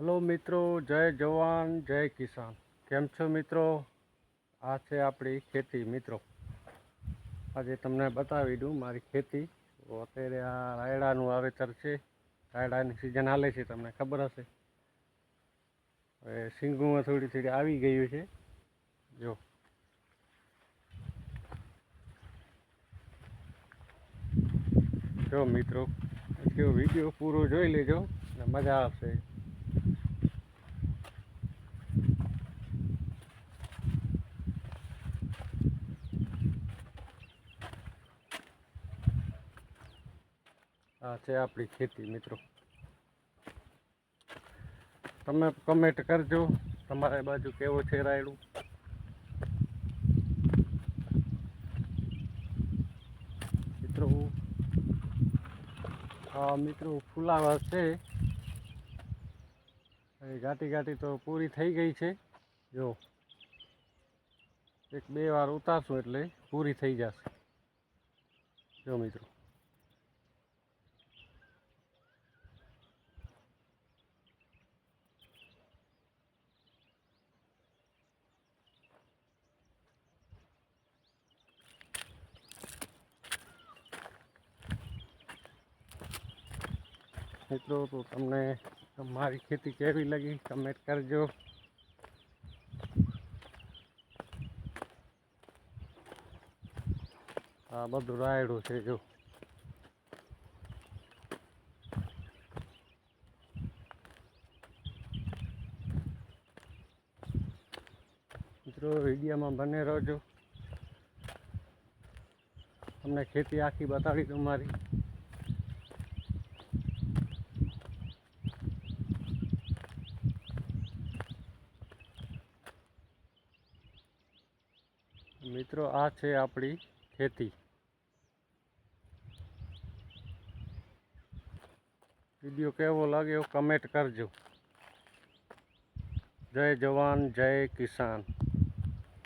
Hello મિત્રો, જય જવાન, જય કિસાન. કેમ છો મિત્રો? આ છે આપણી ખેતી મિત્રો. આજે તમને બતાવી દઉં મારી ખેતી. અત્યારે આ રાયડાનું વાવેતર છે. રાયડાની સિઝન હાલે છે, તમને ખબર હશે. હવે સિંગુમાં થોડી થોડી આવી ગયું છે. જો. જો મિત્રો વીડિયો પૂરો જોઈ લેજો અને મજા આવશે. આ છે આપણી ખેતી, મિત્રો. તમે કમેન્ટ કરજો. તમારે બાજુ કેવો છે રાયડું? મિત્રો હા મિત્રો ફુલાવા છે. ઘાટી ઘાટી તો પૂરી થઈ ગઈ છે. જો, એક બે વાર ઉતારશું એટલે પૂરી થઈ જશે. જો, મિત્રો. મિત્રો, તો તમને મારી ખેતી કેવી લાગી? કમેન્ટ કરજો. આ બધું રાયડું છે, જો. મિત્રો, વિડીયોમાં બને રહેજો. તમને ખેતી આખી બતાવી દઉં મારી મિત્રો આ છે આપણી ખેતી. વીડિયો કેવો લાગ્યો કમેન્ટ કરજો. જય જવાન જય કિસાન.